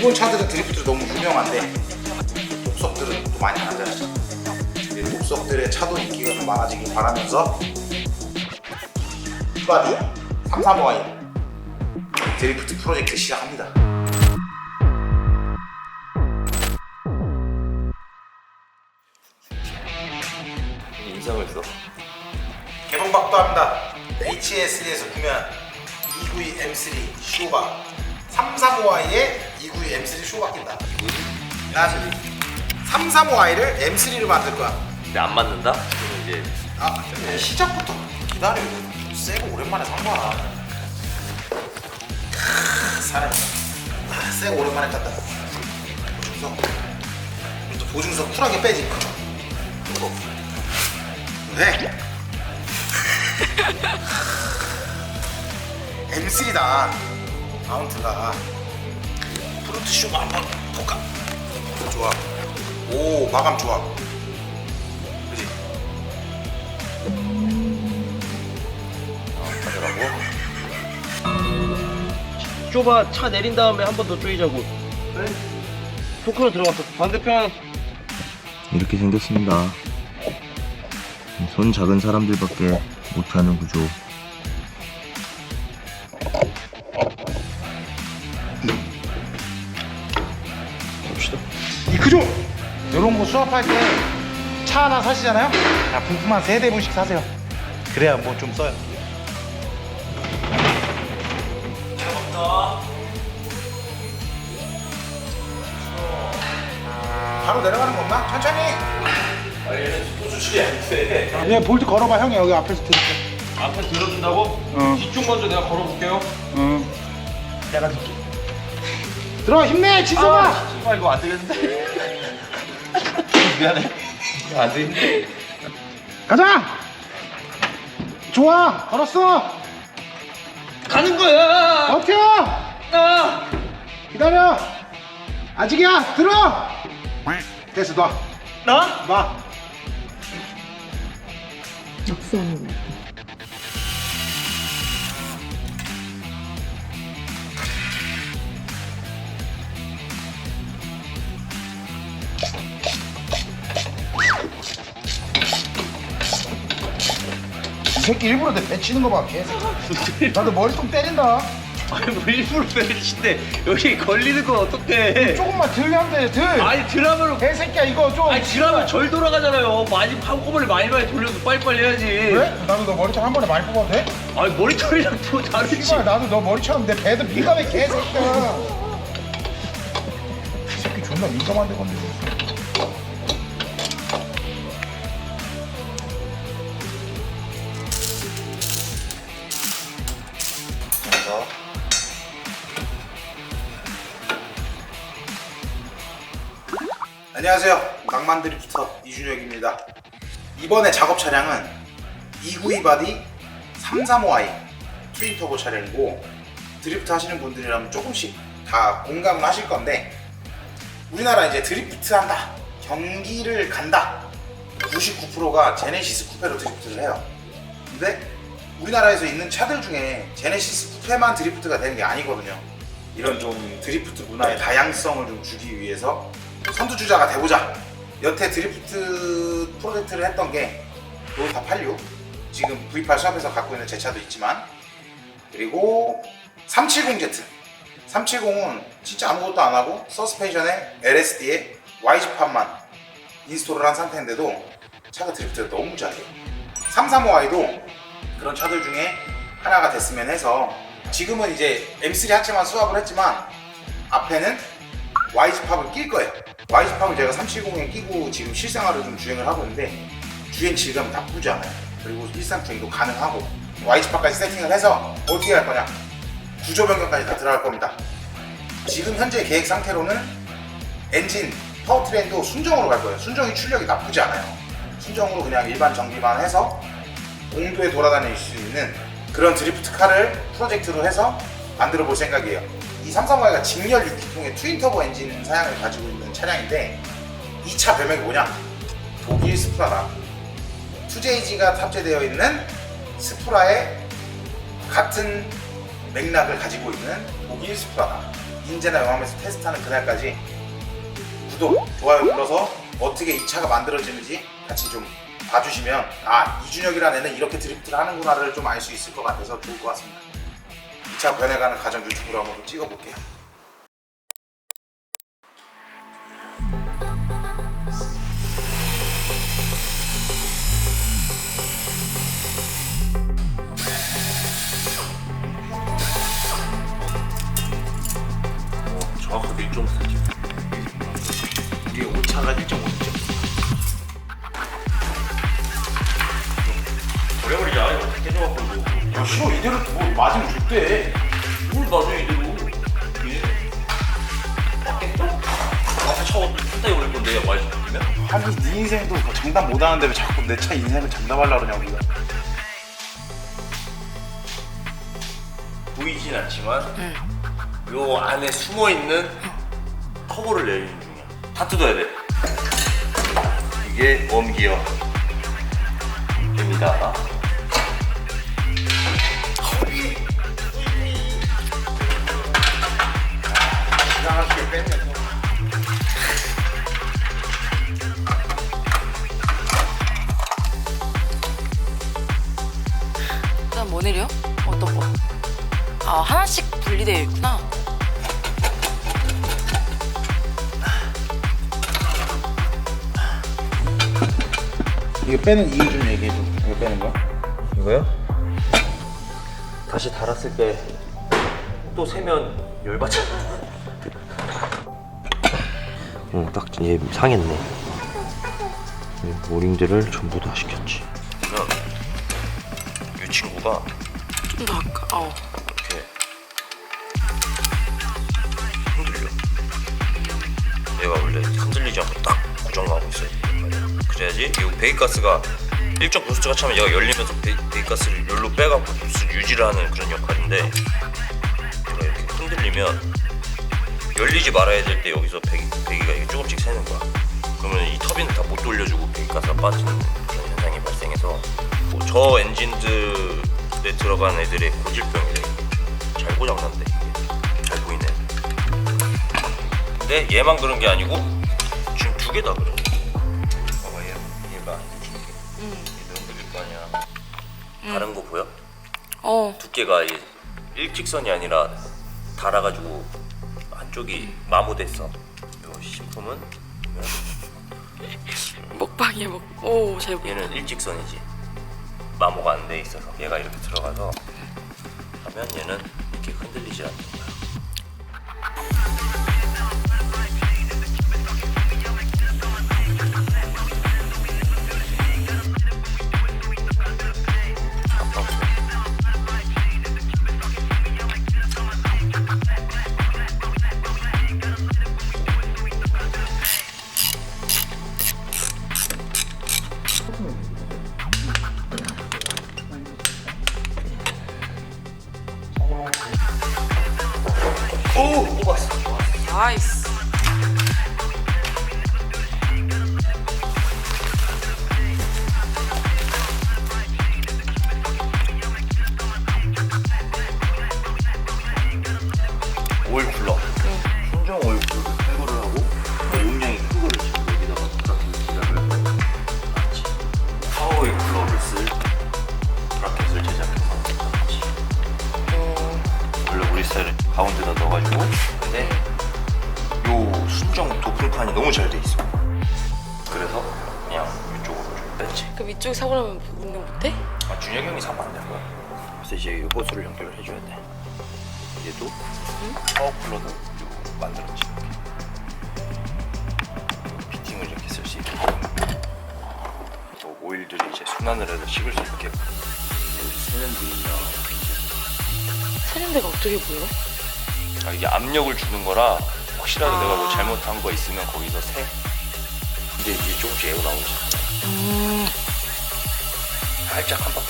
일본 차들은 드리프트 너무 유명한데 곱석들은 또 많이 안 하잖아요. 근데 곱석들의 차도 인기가 좀 많아지길 바라면서 후바디 335i 드리프트 프로젝트 시작합니다. 인상을 써. 개봉박도 합니다. HS에서 구매한 292 M3 쇼바 335i 에292 M3 쇼 바뀐다. 난 335i를 M3로 만들 거야. 근데 안 맞는다? 그러면 이제 아 시작부터 기다려. 새거 오랜만에 산 거야. 크, 사람 아, 새거 오랜만에 탔다. 보증서 또 보증서 쿨하게 빼지. 이거 네. M3다 마운트가 프론트 쇼가 한번 볼까? 좋아. 오 마감 좋아. 그지? 좁아 차 내린 다음에 한 번 더 조이자고 포크로 들어갔어 반대편 이렇게 생겼습니다. 손 작은 사람들밖에 못하는 구조. 이 크죠? 이런 거 수업할 때 차 하나 사시잖아요? 자, 부품 한 세 대 분씩 사세요. 그래야 뭐 좀 써요. 바로 내려가는 거 없나? 천천히. 아 얘는 속도 조절이 안 돼. 얘 볼트 걸어봐 형이 여기 앞에서 들을게. 앞에 들어준다고? 어. 뒤쪽 먼저 내가 걸어볼게요 응. 내가 들게. 들어 힘내 지성아. 아 이거 안 되겠는데? 미안해 안 되겠는데? 가자. 좋아 걸었어. 가는 거야 버텨. 아! 기다려. 아직이야. 들어. 됐어 놔. 나? 놔. 역사하는 거. 새끼 일부러 내 배치는 거 봐. 개새끼. 나도 머리통 때린다. 아니 뭐 일부러 때리신데 여기 걸리는 건 어떡해 조금만 덜 하면 돼. 덜. 아니 드라마로 개새끼야 이거 좀. 아니 드라마 절 돌아가잖아요 많이 한꺼번에 많이 많이 돌려서 빨리빨리 해야지 왜? 나도 너 머리통 한 번에 많이 뽑아도 돼? 아니 머리털이랑 또 다르지 씨발 나도 너 머리처럼 내 배도 민감해 개새끼야. 이 새끼 존나 민감한데 건드 안녕하세요. 낭만 드리프터 이준혁입니다. 이번에 작업 차량은 292 바디 335i 트윈 터보 차량이고 드리프트 하시는 분들이라면 조금씩 다 공감을 하실 건데 우리나라 이제 드리프트 한다 경기를 간다 99%가 제네시스 쿠페로 드리프트를 해요 근데 우리나라에서 있는 차들 중에 제네시스 쿠페만 드리프트가 되는 게 아니거든요 이런 좀 드리프트 문화의 다양성을 좀 주기 위해서 선두주자가 돼보자. 여태 드리프트 프로젝트를 했던 게 로타 86 지금 V8 샵에서 갖고 있는 제 차도 있지만. 그리고 370Z 370은 진짜 아무것도 안 하고 서스펜션에 LSD에 YG판만 인스톨을 한 상태인데도 차가 드리프트가 너무 잘해요. 335i도 그런 차들 중에 하나가 됐으면 해서 지금은 이제 M3 하체만 수압을 했지만 앞에는 YG팝을 낄 거예요 YG팝을 제가 370에 끼고 지금 실생활을 좀 주행을 하고 있는데 주행 질감이 나쁘지 않아요. 그리고 일상 주행도 가능하고 YG팝까지 세팅을 해서 어떻게 할 거냐? 구조 변경까지 다 들어갈 겁니다. 지금 현재 계획 상태로는 엔진 파워트레인도 순정으로 갈 거예요. 순정이 출력이 나쁘지 않아요. 순정으로 그냥 일반 정비만 해서 공도에 돌아다닐 수 있는 그런 드리프트 카를 프로젝트로 해서 만들어 볼 생각이에요. 이 335i가 직렬 6기통의 트윈 터보 엔진 사양을 가지고 있는 차량인데 이 차 별명이 뭐냐? 독일 스프라다. 2JG가 탑재되어 있는 스프라의 같은 맥락을 가지고 있는 독일 스프라다. 이 인제나 영암에서 테스트하는 그날까지 구독, 좋아요 눌러서 어떻게 이 차가 만들어지는지 같이 좀 봐주시면 아 이준혁이라는 애는 이렇게 드리프트를 하는구나를 좀 알 수 있을 것 같아서 좋을 것 같습니다. 이차 변해가는 과정 유튜브로 한번 좀 찍어볼게요. 아니 네 인생도 그거 장담 못하는데 왜 자꾸 내 차 인생을 장담하려고 그러냐고 우리가. 보이진 않지만 요 안에 숨어 있는 커버를 내리는 중이야. 다 뜯어야 돼. 이게 웜기어 입니다. 막히게 뺐네 뭐 내려? 어떤 거? 아 하나씩 분리되어 있구나. 이거 빼는 이유 좀 얘기해 줘. 이거 빼는 거야? 이거요? 다시 달았을 때 또 세면 열받잖아. 어, 딱얘 상했네. 이 오링들을 전부 다 시켰지. 좀더 아까. 어. 이렇게 흔들려. 얘가 원래 흔들리지 않고 딱 고정하고 있어야 된단 말이야. 그래야지 이 배기가스가 일정 부스트가 차면 얘가 열리면서 배, 배기가스를 열로 빼갖고 부스 유지를 하는 그런 역할인데 얘가 이렇게 흔들리면 열리지 말아야 될 때 여기서 배기, 배기가 이게 조금씩 새는 거야. 그러면 이 터빈을 다못 돌려주고 배기가스가 빠지는 그런 현상이 발생해서 뭐 저 엔진들에 들어간 애들의 고질병이래. 잘 고장난대. 잘 보이네. 근데 얘만 그런 게 아니고 지금 두 개다 그래. 봐봐 얘 얘가. 얘도 흔들릴 거 아니야. 다른 거 보여? 어. 두께가 일직선이 아니라 달아가지고 한쪽이 마모됐어. 이 신품은 보면 먹방이야 먹. 오, 잘. 얘는 일직선이지. 마모가 안 돼 있어서 얘가 이렇게 들어가서 하면 얘는 이렇게 흔들리지 않는 거 근데 요 순정 도플판이 너무 잘 돼 있어. 그래서 그냥 이쪽으로 좀 뺐지. 그럼 이쪽에 사고 나면 운동 못해? 아, 준혁이 형이 사면 안될 거야. 그래서 이제 이 호스를 연결을 해줘야 돼. 얘도 파워 쿨러도 요 만들었지. 이렇게. 피팅을 이렇게 쓸 수 있게. 또 오일들이 이제 순환을 해서 식을 수 있게. 세는 데가 어떻게 보여? 아, 이게 압력을 주는 거라 혹시라도 내가 뭐 잘못한 거 있으면 거기서 새. 근데 이게 조금씩 에어 나오지. 음. 살짝 한 바퀴.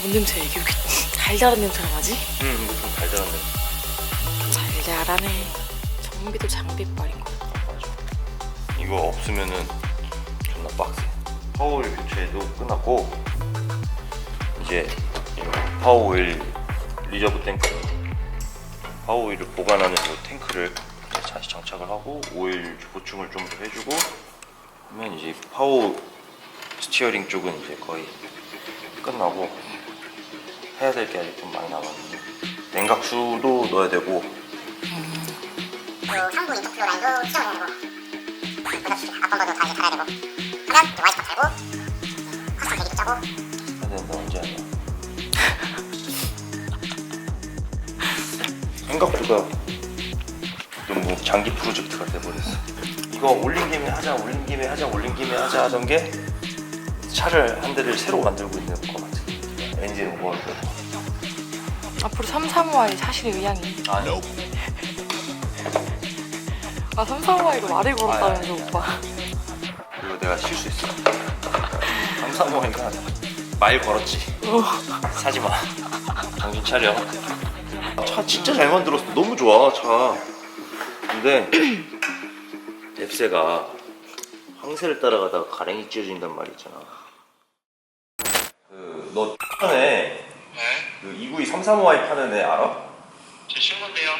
뭔 냄새야 이게 왜 이렇게 달달한 냄새가 나지? 응, 이거 좀 달달한 냄새. 달달하네. 장비도 장비빨인 거. 맞아. 이거 없으면은 존나 빡세. 파워오일 교체도 끝났고 이제 이 파워오일 리저브 탱크 파워 오일을 보관하는 이 탱크를 다시 장착을 하고 오일 보충을 좀 더 해주고 그러면 이제 파워 스티어링 쪽은 이제 거의 끝나고 해야 될 게 아직 좀 많이 남았는데 냉각수도 넣어야 되고. 그 3부 인터플로 라인도 수정해야 되고 그다음 앞범버도 다 이제 달아야 되고. 하면 이제 와이퍼 달고 커스텀 대기도 짜고. 해야 된다 언제 하냐 생각보다 너무 장기 프로젝트가 돼버렸어. 이거 올린 김에 하자 올린 김에 하자 올린 김에 하자 하던 게 차를 한 대를 새로 만들고 있는 것 같아. 엔진 오버를 앞으로 335i 사실 의향이. 아니 아 335i로 말을 걸었다면서 오빠. 이거 내가 실수했어. 삼삼오니까 말 걸었지. 사지 마. 정신 차려. 차 진짜 잘 만들었어. 너무 좋아 차. 근데 넵새가 황새를 따라가다가 가랭이 찢어진단 말이 있잖아. 그너 전에 그292 335i 파는 애 알아? 제 친구인데요.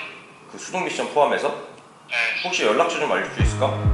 그 수동 미션 포함해서? 네. 혹시 연락처 좀 알려줄 수 있을까?